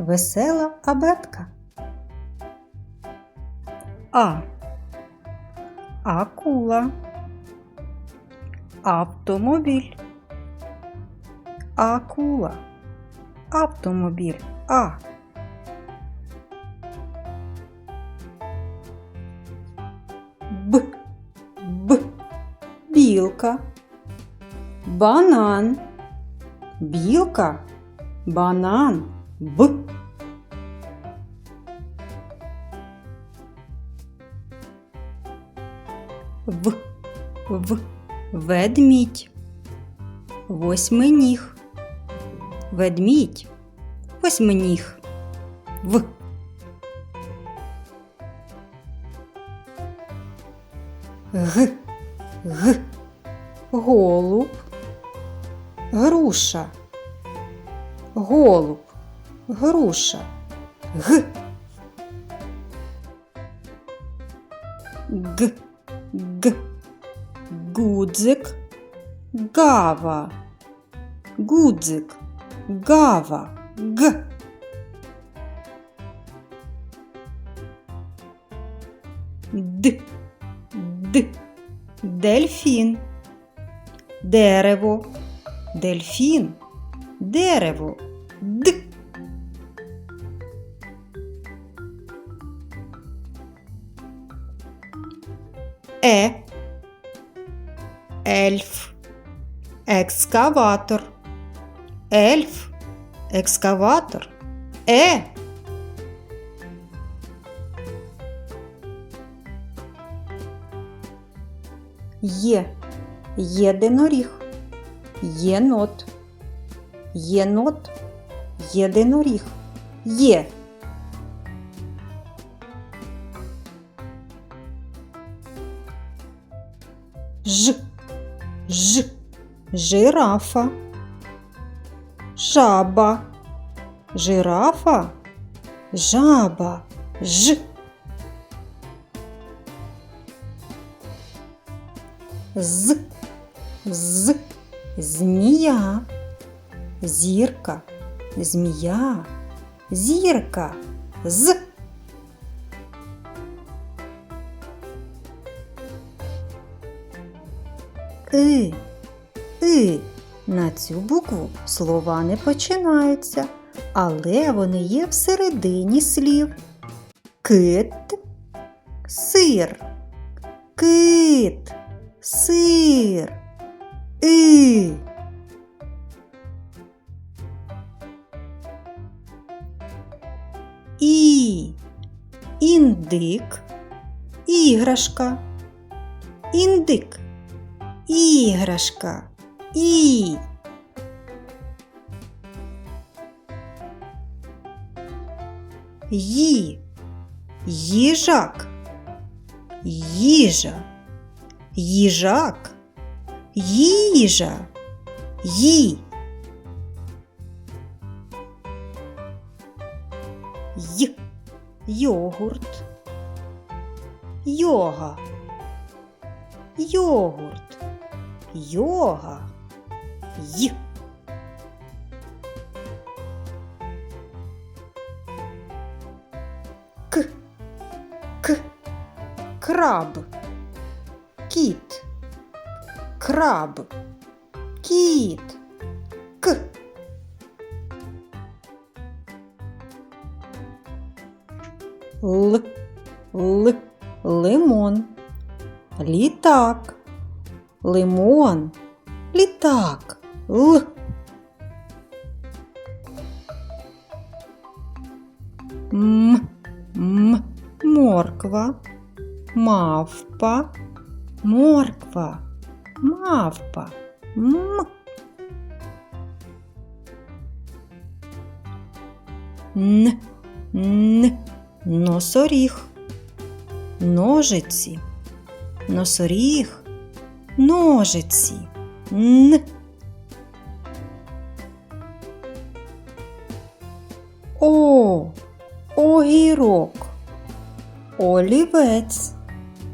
весела абетка. А. Акула. Автомобіль. Акула. Автомобіль. А. Б. Б. Білка. Банан. Білка. Банан. Б. В. В. Ведмідь. Восьминіг. Ведмідь. Восьминіг. В. Г. Г. Голуб. Груша. Голуб. Груша. Г. Г. Г. Гудзик. Гава. Гудзик. Гава. Г. Д. Д. Дельфін. Дерево. Дельфін. Дерево. Е. Ельф. Екскаватор. Ельф. Екскаватор. Е. Є. Єдиноріг. Єнот. Єнот. Єдиноріг. Є. Ж. Ж. Жирафа. Жаба. Жирафа. Жаба. Ж. З. З. Змія. Зірка. Змія. Зірка. З. И. И. На цю букву слова не починаються, але вони є всередині слів. Кит, сир, кит, сир, и. І. Індик, іграшка, індик, іграшка, і. Ї. Їжак. Їжа. Їжак. Їжа. Ї. Й. Йогурт. Йога. Йогурт. Йога. Й. К. К. Краб. Кіт. Краб. Кіт. К. Л. Л. Лимон. Літак. Лимон. Літак. Л. М. М. Морква. Мавпа. Морква. Мавпа. М. Н. Н. Носоріг. Ножиці. Носоріг. Ножиці. Н. О. Огірок. Олівець.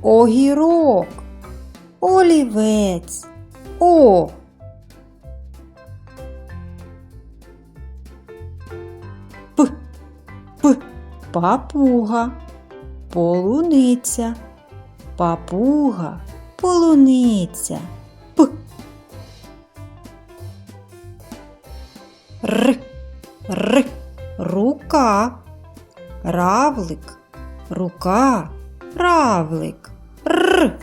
Огірок. Олівець. О. П. папуга, полуниця, папуга, полуниця. П. Р. Р. Рука. Равлик. Рука. Равлик. Р.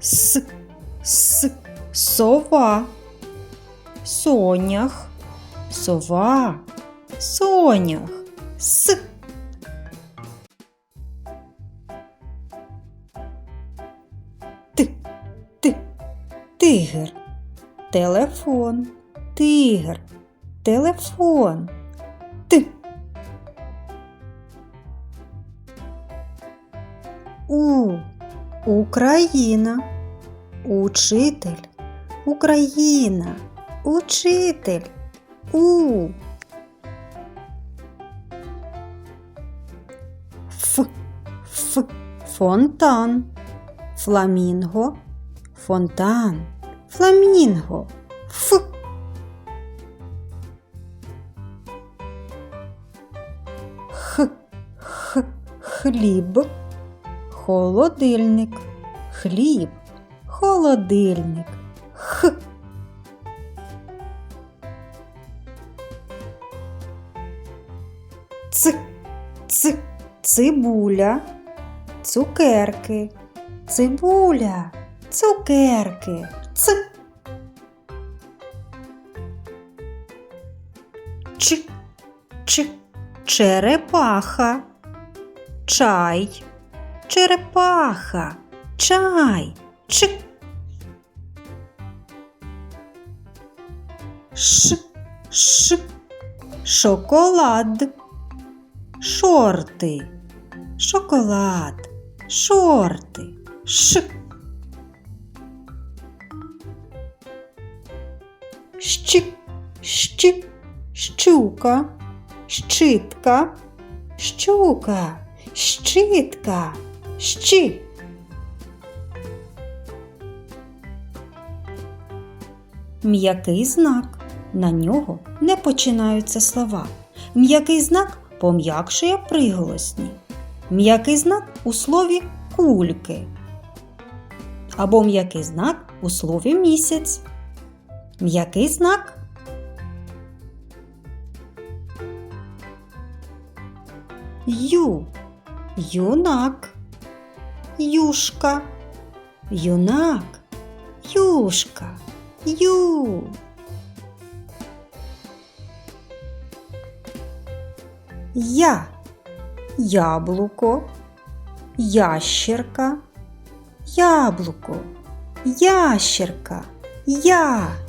С. С. Сова. Сонях. Сова. Сонях. С. Тигр. Телефон. Тигр. Телефон. Т. У. Україна. Учитель. Україна. Учитель. У. Ф. Ф. Фонтан. Фламінго. Фонтан. Фламінго. Ф. Х. Х. Хліб. Холодильник. Хліб. Холодильник. Х. Ц. Ц. Цибуля. Цукерки. Цибуля. Цукерки. Ц. Ч. Ч. Черепаха. Чай. Черепаха. Чай. Ч. Ш. Ш. Шоколад. Шорти. Шоколад. Шорти. Ш. Щ. Щ. Щука. Щитка. Щука. Щитка. Щ. М'який знак. На нього не починаються слова. М'який знак пом'якшує приголосні. М'який знак у слові кульки. Або м'який знак у слові місяць. М'який знак Ю. Юнак. Юшка. Юнак. Юшка. Ю. Я. Яблуко. Ящерка. Яблуко. Ящерка. Я.